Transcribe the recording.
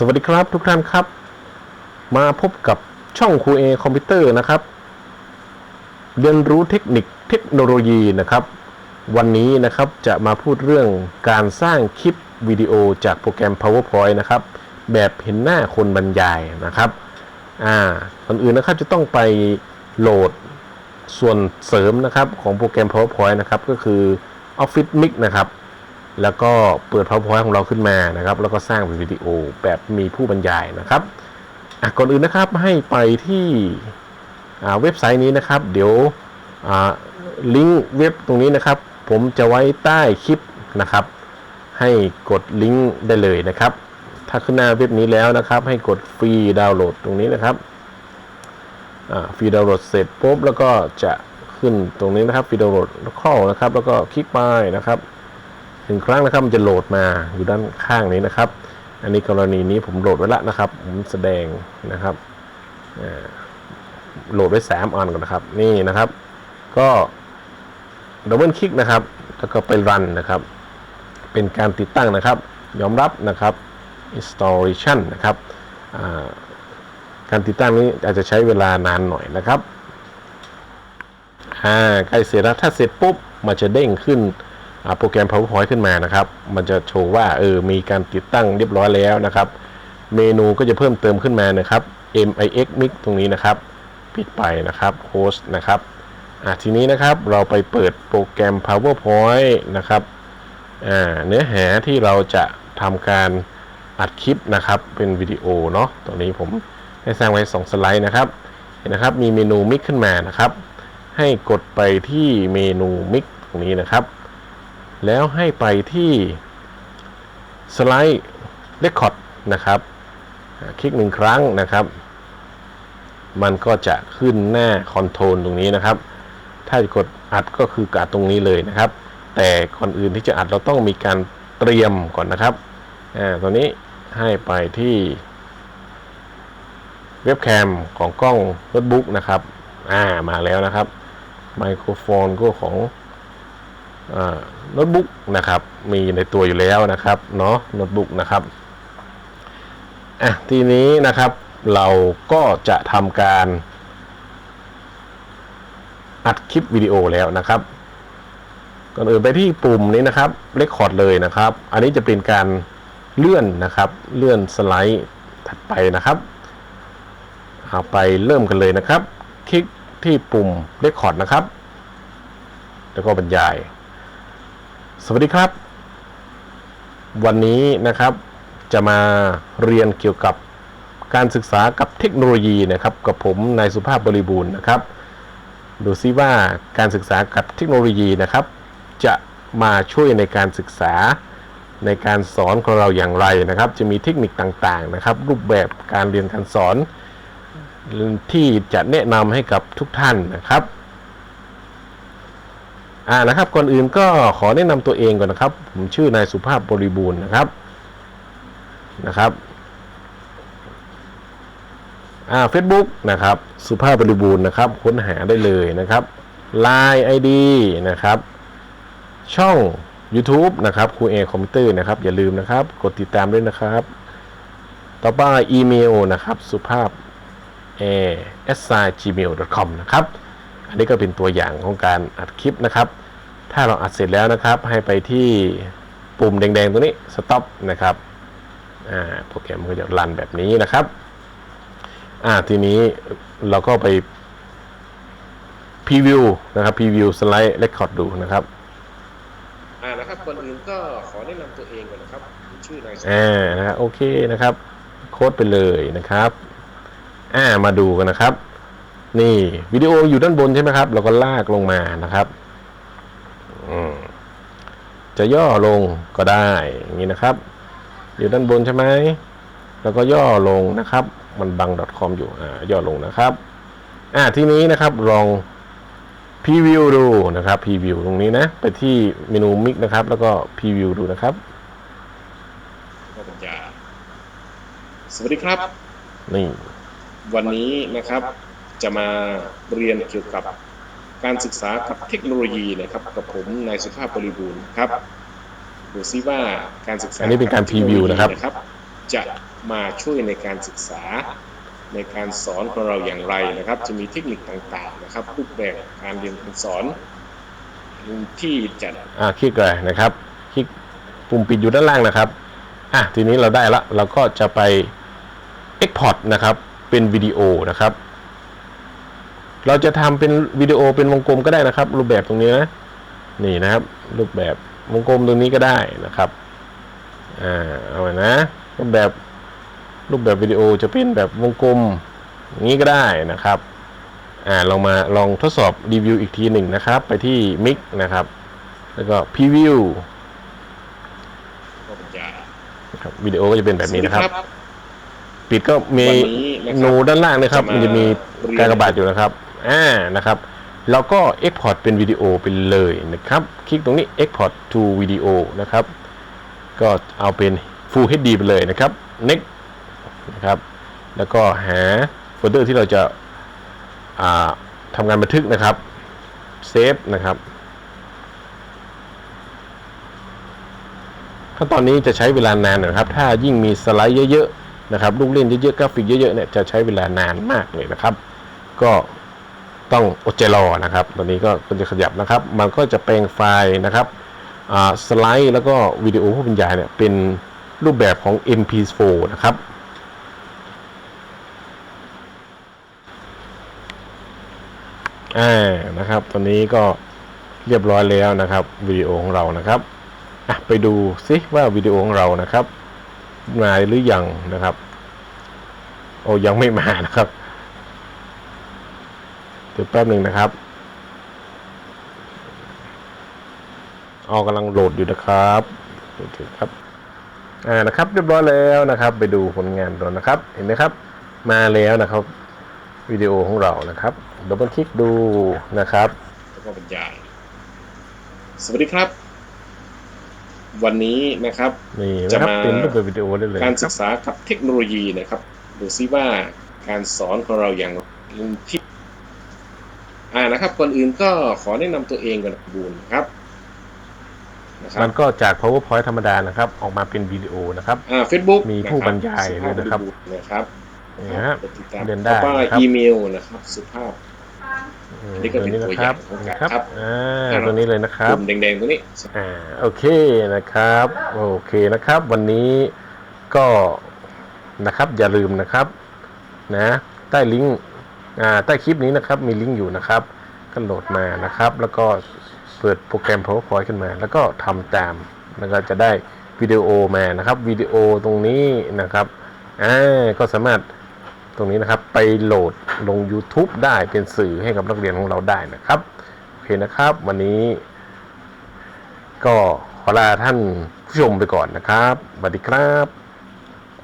สวัสดีครับทุกท่านครับ มาพบกับช่องครูเอคอมพิวเตอร์นะครับ เรียนรู้เทคนิคเทคโนโลยีนะครับ วันนี้นะครับจะมาพูดเรื่องการสร้างคลิปวิดีโอจากโปรแกรม PowerPoint นะครับ แบบเห็นหน้าคนบรรยายนะครับอ่าก่อนอื่นนะครับจะต้องไปโหลดส่วนเสริมนะครับของโปรแกรม PowerPoint นะครับก็คือ Office Mix นะครับ แล้วก็เปิด PowerPoint ของเราขึ้นมานะครับ แล้วก็สร้างเป็นวิดีโอแบบมีผู้บรรยายนะครับก่อนอื่นนะครับให้ไปที่เว็บไซต์นี้นะครับ เดี๋ยวลิงก์เว็บตรงนี้นะครับ ผมจะไว้ใต้คลิปนะครับ ให้กดลิงก์ได้เลยนะครับ ถ้าขึ้นหน้าเว็บนี้แล้วนะครับ ให้กดฟรีดาวน์โหลดตรงนี้นะครับฟรีดาวน์โหลดเสร็จปุ๊บแล้วก็จะขึ้นตรงนี้นะครับฟรีดาวน์โหลดข้อนะครับ แล้วก็คลิกไปนะครับ หนึ่งครั้งนะครับมันจะโหลดมาอยู่ด้านข้างนี้นะครับ อันนี้กรณีนี้ผมโหลดไว้แล้วนะครับ ผมแสดงนะครับโหลดไว้สามอันก่อนนะครับ นี่นะครับ ก็ดับเบิลคลิกนะครับ แล้วก็ไปรันนะครับ เป็นการติดตั้งนะครับ ยอมรับนะครับ installation นะครับการติดตั้งนี้อาจจะใช้เวลานานหน่อยนะครับอ่าใกล้เสร็จแล้วถ้าเสร็จปุ๊บมันจะเด้งขึ้น โปรแกรม PowerPoint ขึ้นมานะครับ มันจะโชว์ว่าเออมีการติดตั้งเรียบร้อยแล้วนะครับ เมนูก็จะเพิ่มเติมขึ้นมานะครับ mix mix ตรงนี้นะครับปิดไปนะครับ host นะครับทีนี้นะครับเราไปเปิดโปรแกรม PowerPoint นะครับเนื้อหาที่เราจะทำการอัดคลิปนะครับเป็นวิดีโอเนาะตรงนี้ผมได้สร้างไว้ 2 สไลด์นะครับเห็นนะครับมีเมนูมิกขึ้นมานะครับ ให้กดไปที่เมนูมิกตรงนี้นะครับ แล้วให้ไปที่สไลด์เรคคอร์ดนะครับคลิกหนึ่งครั้งนะครับ มันก็จะขึ้นหน้าคอนโทรลตรงนี้นะครับ ถ้าจะกดอัดก็คือกดตรงนี้เลยนะครับ แต่ก่อนอื่นที่จะอัดเราต้องมีการเตรียมก่อนนะครับอ่าตัวนี้ให้ไปที่เว็บแคมของกล้องโน้ตบุ๊กนะครับ อ่ามาแล้วนะครับ ไมโครโฟนก็ของ โน้ตบุ๊กนะครับมีในตัวอยู่แล้วนะครับเนาะโน้ตบุ๊กนะครับอะทีนี้นะครับเราก็จะทำการอัดคลิปวิดีโอแล้วนะครับก่อนอื่นไปที่ปุ่มนี้นะครับเรคคอร์ดเลยนะครับ อันนี้จะเป็นการเลื่อนนะครับ เลื่อนสไลด์ถัดไปนะครับเอาไปเริ่มกันเลยนะครับ คลิกที่ปุ่มเรคคอร์ดนะครับ แล้วก็บรรยาย สวัสดีครับ วันนี้นะครับจะมาเรียนเกี่ยวกับการศึกษากับเทคโนโลยีนะครับ กับผมนายสุภาพบริบูรณ์นะครับ ดูซิว่าการศึกษากับเทคโนโลยีนะครับ จะมาช่วยในการศึกษาในการสอนของเราอย่างไรนะครับ จะมีเทคนิคต่างๆนะครับ รูปแบบการเรียนการสอนที่จะแนะนำให้กับทุกท่านนะครับ อ่านะครับ ก่อนอื่นก็ขอแนะนำตัวเองก่อนนะครับ ผมชื่อนายสุภาพบริบูรณ์นะครับนะครับอ่าเฟซบุ๊กนะครับ สุภาพบริบูรณ์นะครับ ค้นหาได้เลยนะครับ Line ID นะครับ ช่อง YouTube นะครับครูเอคอมพิวเตอร์นะครับ อย่าลืมนะครับ กดติดตามด้วยนะครับ ต่อไปอีเมลนะครับ สุภาพ a s i gmail com นะครับ อันนี้ก็เป็นตัวอย่างของการอัดคลิปนะครับ ถ้าเราอัดเสร็จแล้วนะครับ ให้ไปที่ปุ่มแดงๆตรงนี้ stop นะครับอ่าโปรแกรมก็จะรันแบบนี้นะครับอ่าทีนี้เราก็ไปพรีวิวนะครับพรีวิวสไลด์เรคคอร์ดดูนะครับอ่านะครับก่อนอื่นก็ขอแนะนำตัวเองก่อนนะครับผมชื่อนายสุอ่านะครับโอเคนะครับ โค้ดไปเลยนะครับ อ่ามาดูกันนะครับ นี่วิดีโออยู่ด้านบนใช่ไหมครับ เราก็ลากลงมานะครับอืมจะย่อลงก็ได้อย่างนี้นะครับ อยู่ด้านบนใช่ไหมแล้วก็ย่อลงนะครับ มันบัง .com อยู่อ่าย่อลงนะครับ อ่าทีนี้นะครับลองพรีวิวดูนะครับพรีวิวตรงนี้นะ ไปที่เมนูมิกนะครับ แล้วก็พรีวิวดูนะครับก็ปัญญาสวัสดีครับ นี่ วันนี้นะครับ จะมาเรียนเกี่ยวกับการศึกษากับเทคโนโลยีนะครับกับผมนายสุภาพบริบูรณ์ครับดูซิว่าการศึกษาอันนี้เป็นการพรีวิวนะครับกับเทคโนโลยีจะมาช่วยในการศึกษาในการสอนของเราอย่างไรนะครับ จะมีเทคนิคต่างๆนะครับรูปแบบการเรียนการสอนที่จะอ่าคลิกเลยนะครับคลิกปุ่มปิดอยู่ด้านล่างนะครับอะทีนี้เราได้ละเราก็จะไป Export นะครับเป็นวิดีโอนะครับ เราจะทำเป็นวิดีโอเป็นวงกลมก็ได้นะครับ รูปแบบตรงนี้นะนี่นะครับ รูปแบบวงกลมตรงนี้ก็ได้นะครับอ่าเอาไว้นะรูปแบบรูปแบบวิดีโอจะเป็นแบบวงกลมอย่างนี้ก็ได้นะครับอ่าเรามาลองทดสอบรีวิวอีกทีหนึ่งนะครับ ไปที่มิกนะครับ แล้วก็พรีวิวก็บรรยายครับวิดีโอก็จะเป็นแบบนี้นะครับสวัสดีปิดก็มีวันนี้นะครับนูด้านล่างนะครับจะมามันจะมีเรียนการกระบาดอยู่นะครับ อ่านะครับเราก็ Export เป็นวิดีโอไปเลยนะครับ คลิกตรงนี้ Export to Video นะครับ ก็เอาเป็น Full HD ไปเลยนะครับ Next นะครับ แล้วก็หาโฟลเดอร์ที่เราจะาทำงานบันทึกนะครับ Save นะครับขั้นตอนนี้จะใช้เวลานานนะครับ ถ้ายิ่งมีสไลด์เยอะๆนะครับ ลูกเล่นเยอะๆ กราฟิกเยอะๆ เนี่ย จะใช้เวลานานมากเลยนะครับ ก็ ต้องอดใจรอนะครับตอนนี้ก็ก็จะขยับนะครับ มันก็จะแปลงไฟล์นะครับสไลด์แล้วก็วิดีโอผู้บรรยายเนี่ยเป็นรูปแบบของ MP4 นะครับอ่านะครับ ตอนนี้ก็เรียบร้อยแล้วนะครับวิดีโอของเรานะครับไปดูซิว่าวิดีโอของเรานะครับ มาหรือยังนะครับ โอ้ยังไม่มานะครับ ดี๋ยวแป๊บหนึ่งนะครับออกำลังโหลดอยู่นะครับโอเคครับอ่านะครับ เรียบร้อยแล้วนะครับ ไปดูผลงานตัวนะครับ เห็นไหมครับ มาแล้วนะครับ วิดีโอของเรานะครับดับเบิลคลิกดูนะครับแล้วก็บรรยายสวัสดีครับ วันนี้นะครับนี่จะนะครับมาเป็นรูปแบบวิดีโอได้เลยการคศึรับกษากับเทคโนโลยีนะครับ ดูซิว่าการสอนของเราอย่างที่อ่า นะครับก่อนอื่นก็ขอแนะนำตัวเองก่อนบูนครับนะครัมับนก็จาก powerpoint ธรรมดานะครับ ออกมาเป็นวิดีโอนะครับอ่า Facebook มีผู้บรรยายด้วยนะครับสุภาพบุรุษนะครับนี่ฮะกดติดตามเรียนได้แล้วก็นะครับอีเมลนะครับ สุภาพอืมนี่ก็เป็นตัวนี้นะครับตัวอย่างของการครับครับอ่าอ่าตัวนี้เลยนะครับปุ่มแดงๆตรงนี้อ่าโอเคนะครับ โอเคนะครับ วันนี้ก็นะครับอย่าลืมนะครับ นะ ใต้ลิงก์อ่าใต้คลิปนี้นะครับ มีลิงก์อยู่นะครับ ก็โหลดมานะครับ แล้วก็เปิดโปรแกรม PowerPoint ขึ้นมา แล้วก็ทำตาม แล้วก็จะได้วิดีโอมานะครับวิดีโอตรงนี้นะครับอ่าก็สามารถตรงนี้นะครับไปโหลดลง YouTube ได้เป็นสื่อให้กับนักเรียนของเราได้นะครับโอเคนะครับ วันนี้ ก็ขอลาท่านผู้ชมไปก่อนนะครับสวัสดีครับ